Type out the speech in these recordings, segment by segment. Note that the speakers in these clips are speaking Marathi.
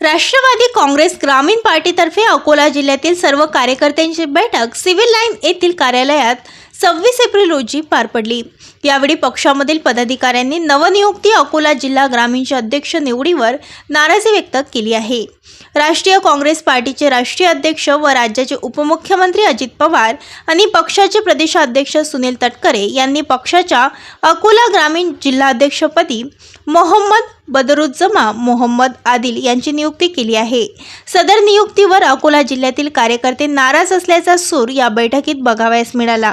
राष्ट्रवादी काँग्रेस ग्रामीण पार्टीतर्फे अकोला जिल्ह्यातील सर्व कार्यकर्त्यांची बैठक सिव्हिल लाईन येथील कार्यालयात सव्वीस एप्रिल रोजी पार पडली. यावेळी पक्षामधील पदाधिकाऱ्यांनी नवनियुक्ती अकोला जिल्हा ग्रामीणच्या अध्यक्ष निवडीवर नाराजी व्यक्त केली आहे. राष्ट्रीय काँग्रेस पार्टीचे राष्ट्रीय अध्यक्ष व राज्याचे उपमुख्यमंत्री अजित पवार आणि पक्षाचे प्रदेशाध्यक्ष सुनील तटकरे यांनी पक्षाच्या अकोला ग्रामीण जिल्हाध्यक्षपदी मोहम्मद बदरुज्जमा मोहम्मद आदिल यांची नियुक्ती केली आहे. सदर नियुक्तीवर अकोला जिल्ह्यातील कार्यकर्ते नाराज असल्याचा सूर या बैठकीत बघावयास मिळाला.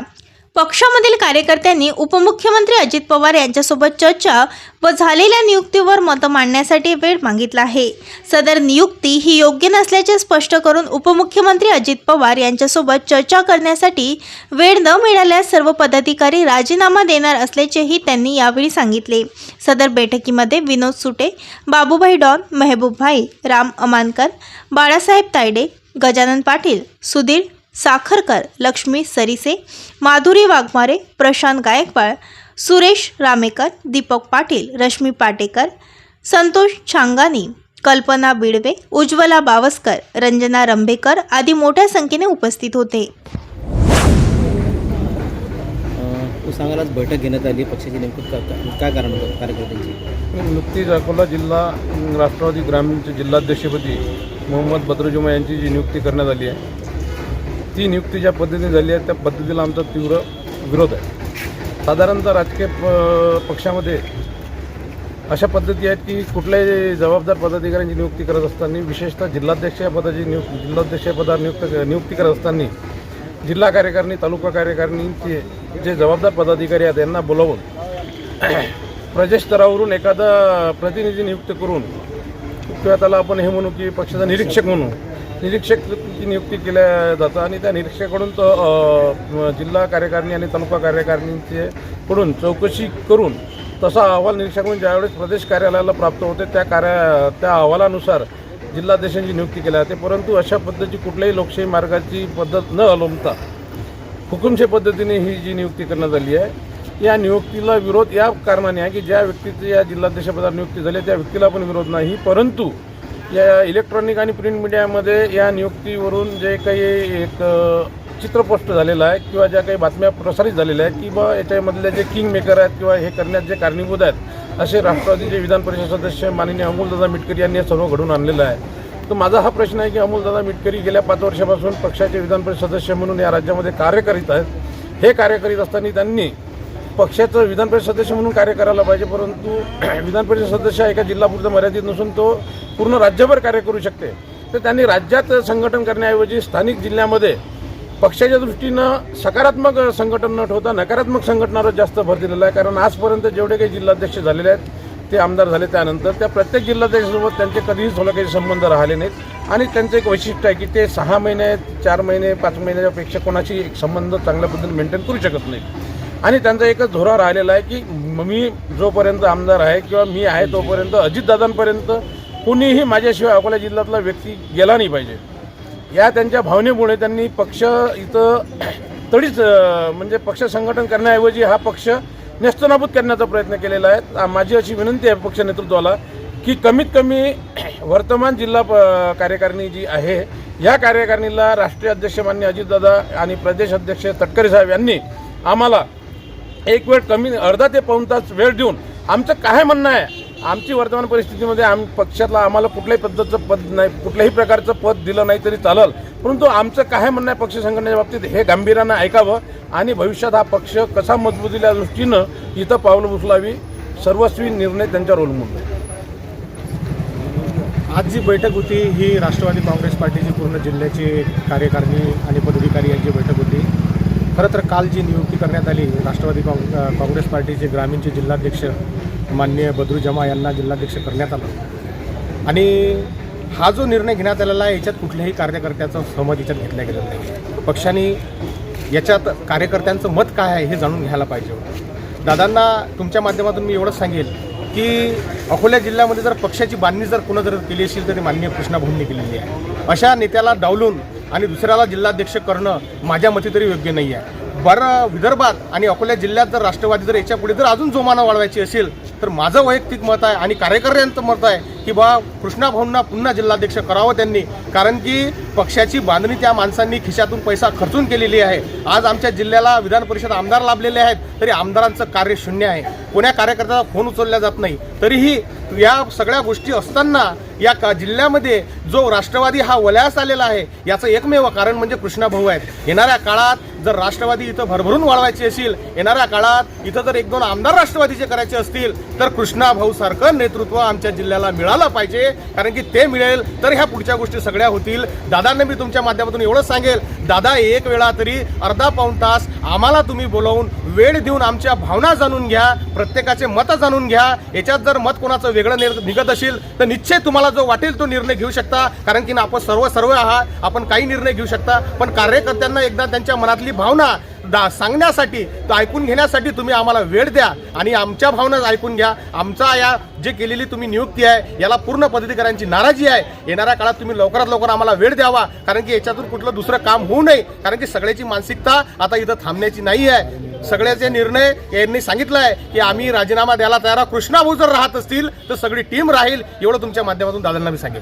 पक्षामधील कार्यकर्त्यांनी उपमुख्यमंत्री अजित पवार यांच्यासोबत चर्चा व झालेल्या नियुक्तीवर मतं मांडण्यासाठी वेळ मागितला आहे. सदर नियुक्ती ही योग्य नसल्याचे स्पष्ट करून उपमुख्यमंत्री अजित पवार यांच्यासोबत चर्चा करण्यासाठी वेळ न मिळाल्यास सर्व पदाधिकारी राजीनामा देणार असल्याचेही त्यांनी यावेळी सांगितले. सदर बैठकीमध्ये विनोद सुटे बाबूभाई डॉन मेहबूबभाई राम अमानकर बाळासाहेब तायडे गजानन पाटील सुधीर साखरकर लक्ष्मी सरीसे माधुरी वाघमारे प्रशांत गायकवाड सुरेश रामेकर दीपक पाटील रश्मी पाटेकर संतोष छांगानी कल्पना बिडवे उज्ज्वला बावस्कर रंजना रंभेकर आदी मोठ्या संख्येने उपस्थित होते. आज बैठक घेण्यात आली. पक्षाची नेमकं काय कारण होतं कार्यकर्त्यांची? नुकतीच अकोला जिल्हा राष्ट्रवादी ग्रामीणचे जिल्हाध्यक्षपदी मोहम्मद बद्रुजुमा यांची जी नियुक्ती करण्यात आली आहे ती नियुक्ती ज्या पद्धतीने झाली आहे त्या पद्धतीला आमचा तीव्र विरोध आहे. साधारणतः राजकीय प पक्षामध्ये अशा पद्धती आहेत की कुठल्याही जबाबदार पदाधिकाऱ्यांची नियुक्ती करत असताना विशेषतः जिल्हाध्यक्ष या पदाची नियुक् जिल्हाध्यक्ष या पदावर नियुक्त नियुक्ती करत असताना जिल्हा कार्यकारिणी तालुका कार्यकारिणीचे जे जबाबदार पदाधिकारी आहेत त्यांना बोलावून प्रदेश स्तरावरून एखादा प्रतिनिधी नियुक्त करून किंवा त्याला आपण हे म्हणू की पक्षाचा निरीक्षक म्हणू निरीक्षकची नियुक्ती केल्या जातं आणि त्या निरीक्षकाकडून तो जिल्हा कार्यकारिणी आणि तालुका कार्यकारिणीचे कडून चौकशी करून तसा अहवाल निरीक्षक म्हणून ज्यावेळेस प्रदेश कार्यालयाला प्राप्त होते त्या कार्या त्या अहवालानुसार जिल्हाध्यक्षांची नियुक्ती केली जाते. परंतु अशा पद्धतीची कुठल्याही लोकशाही मार्गाची पद्धत न अवलंबता हुकुमशाही पद्धतीने ही जी नियुक्ती करण्यात आली आहे या नियुक्तीला विरोध या कारणाने आहे की ज्या व्यक्तीची या जिल्हाध्यक्षपदावर नियुक्ती झाली त्या व्यक्तीला पण विरोध नाही. परंतु या इलेक्ट्रॉनिक आणि प्रिंट मीडियामध्ये या नियुक्तीवरून जे काही एक चित्रपोष्ट झालेला झालेलं आहे किंवा ज्या काही बातम्या प्रसारित झालेल्या आहेत की बा याच्यामधले जे किंग मेकर आहेत किंवा हे करण्यात जे कारणीभूत आहेत असे राष्ट्रवादीचे विधान परिषद सदस्य माननीय अमोलदादा मिटकरी यांनी हे सर्व घडून आणलेलं आहे. तर माझा हा प्रश्न आहे की अमोलदादा मिटकरी गेल्या पाच वर्षापासून पक्षाचे विधान परिषद सदस्य म्हणून या राज्यामध्ये कार्य करीत आहेत. हे कार्य करीत असताना त्यांनी पक्षाचं विधान परिषद सदस्य म्हणून कार्य करायला पाहिजे परंतु विधान परिषद सदस्य एका जिल्हापुरतं मर्यादित नसून तो पूर्ण राज्यभर कार्य करू शकते. तर त्यांनी राज्यात संघटन करण्याऐवजी स्थानिक जिल्ह्यामध्ये पक्षाच्या दृष्टीनं सकारात्मक संघटन न ठेवता नकारात्मक संघटनावर जास्त भर दिलेला आहे. कारण आजपर्यंत जेवढे काही जिल्हाध्यक्ष झालेले आहेत ते आमदार झाले त्यानंतर त्या प्रत्येक जिल्हाध्यक्षासोबत त्यांचे कधीही थोडं संबंध राहिले नाहीत. आणि त्यांचं एक वैशिष्ट्य आहे की ते सहा महिने चार महिने पाच महिन्यापेक्षा कोणाशी एक संबंध चांगल्या पद्धतीने मेंटेन करू शकत नाहीत. आणि त्यांचा एकच धोरा राहिलेला आहे की मी जोपर्यंत आमदार आहे किंवा मी आहे तोपर्यंत अजितदादांपर्यंत कुणीही माझ्याशिवाय अकोला जिल्ह्यातला व्यक्ती गेला नाही पाहिजे. या त्यांच्या भावनेमुळे त्यांनी पक्ष इथं तडीच म्हणजे पक्ष संघटन करण्याऐवजी हा पक्ष नेस्तनाबूत करण्याचा प्रयत्न केलेला आहे. माझी अशी विनंती आहे पक्ष नेतृत्वाला की कमीत कमी वर्तमान जिल्हा प- कार्यकारिणी जी आहे या कार्यकारिणीला राष्ट्रीय अध्यक्ष मान्य अजितदादा आणि प्रदेश अध्यक्ष तटकरे साहेब यांनी आम्हाला एक वेळ कमी अर्धा ते पाऊण तास वेळ देऊन आमचं काय म्हणणं आहे? आमची वर्तमान परिस्थितीमध्ये आम पक्षातला आम्हाला कुठल्याही पद्धतीचं पद नाही कुठल्याही प्रकारचं पद दिलं नाही तरी चालेल. परंतु आमचं काय म्हणणं आहे पक्ष संघटनेच्या बाबतीत हे गांभीर्यानं ऐकावं आणि भविष्यात हा पक्ष कसा मजबूतीला दृष्टीनं इथं पावलं उचलावी सर्वस्वी निर्णय त्यांच्यावर अवलंबून आज जी बैठक होती ही राष्ट्रवादी काँग्रेस पार्टीची पूर्ण जिल्ह्याची कार्यकारिणी आणि पदाधिकारी यांची बैठक होती. खरं तर काल जी नियुक्ती करण्यात आली राष्ट्रवादी काँग काँग्रेस पार्टीचे ग्रामीणचे जिल्हाध्यक्ष माननीय बद्रू जमा यांना जिल्हाध्यक्ष करण्यात आलं. आणि हा जो निर्णय घेण्यात आलेला आहे याच्यात कुठल्याही कार्यकर्त्याचं सहमत याच्यात घेतला गेलं नाही. पक्षाने याच्यात कार्यकर्त्यांचं मत काय आहे हे जाणून घ्यायला पाहिजे होतं. दादांना तुमच्या माध्यमातून मी एवढंच सांगेल की अकोला जिल्ह्यामध्ये जर पक्षाची बांधणी जर कुणा जर केली असेल तर मान्य माननीय कृष्णा भाऊंनी केलेली आहे. अशा नेत्याला डावलून आणि दुसऱ्याला जिल्हाध्यक्ष करणं माझ्या मते तरी योग्य नाही आहे. बरं विदर्भात आणि अकोला जिल्ह्यात जर राष्ट्रवादी जर याच्यापुढे जर अजून जोमानं वाढवायची असेल तर माझं वैयक्तिक मत आहे आणि कार्यकर्त्यांचं मत आहे की बा कृष्णा भाऊंना पुन्हा जिल्हाध्यक्ष करावं त्यांनी. कारण की पक्षाची बांधणी त्या माणसांनी खिशातून पैसा खर्चून केलेली आहे. आज आमच्या जिल्ह्याला विधान परिषद आमदार लाभलेले आहेत तरी आमदारांचं कार्य शून्य आहे. कोण्या कार्यकर्त्याचा फोन उचलला जात नाही. तरीही या सगळ्या गोष्टी असताना या का जिल्ह्यामध्ये जो राष्ट्रवादी हा वलयास आलेला आहे याचं एकमेव कारण म्हणजे कृष्णा भाऊ आहेत. येणाऱ्या काळात जर राष्ट्रवादी इथं भरभरून वाढवायची असेल येणाऱ्या काळात इथं जर एक दोन आमदार राष्ट्रवादीचे करायचे असतील तर कृष्णा भाऊ सारखं नेतृत्व आमच्या जिल्ह्याला मिळालं पाहिजे कारण की ते मिळेल तर ह्या पुढच्या गोष्टी सगळ्या होतील. दादांना मी तुमच्या माध्यमातून एवढंच सांगेल दादा एक वेळा तरी अर्धा पाऊण तास आम्हाला तुम्ही बोलावून वेळ देऊन आमच्या भावना जाणून घ्या प्रत्येकाचे मत जाणून घ्या. याच्यात जर मत कोणाचं वेगळं निर- निघत असेल तर निश्चय तुम्हाला जो वाटेल तो निर्णय घेऊ शकता कारण की ना आपण सर्व सर्व आहात आपण काही निर्णय घेऊ शकता पण कार्यकर्त्यांना एकदा त्यांच्या मनातली भावना दा सांगण्यासाठी तो ऐकून घेण्यासाठी तुम्ही आम्हाला वेळ द्या आणि आमच्या भावना ऐकून घ्या. आमचा या जे केलेली तुम्ही नियुक्ती आहे याला पूर्ण पद्धतीकरांची नाराजी आहे. येणाऱ्या काळात तुम्ही लवकरात लवकर आम्हाला वेळ द्यावा कारण की याच्यातून कुठलं दुसरं काम होऊ नये कारण की सगळ्याची मानसिकता आता इथं थांबण्याची नाही आहे. सगळ्याचे निर्णय यांनी सांगितलं आहे की आम्ही राजीनामा द्यायला तयार आहोत. कृष्णा भाऊ जर राहत असतील तर सगळी टीम राहील एवढं तुमच्या माध्यमातून दादांना मी सांगेल.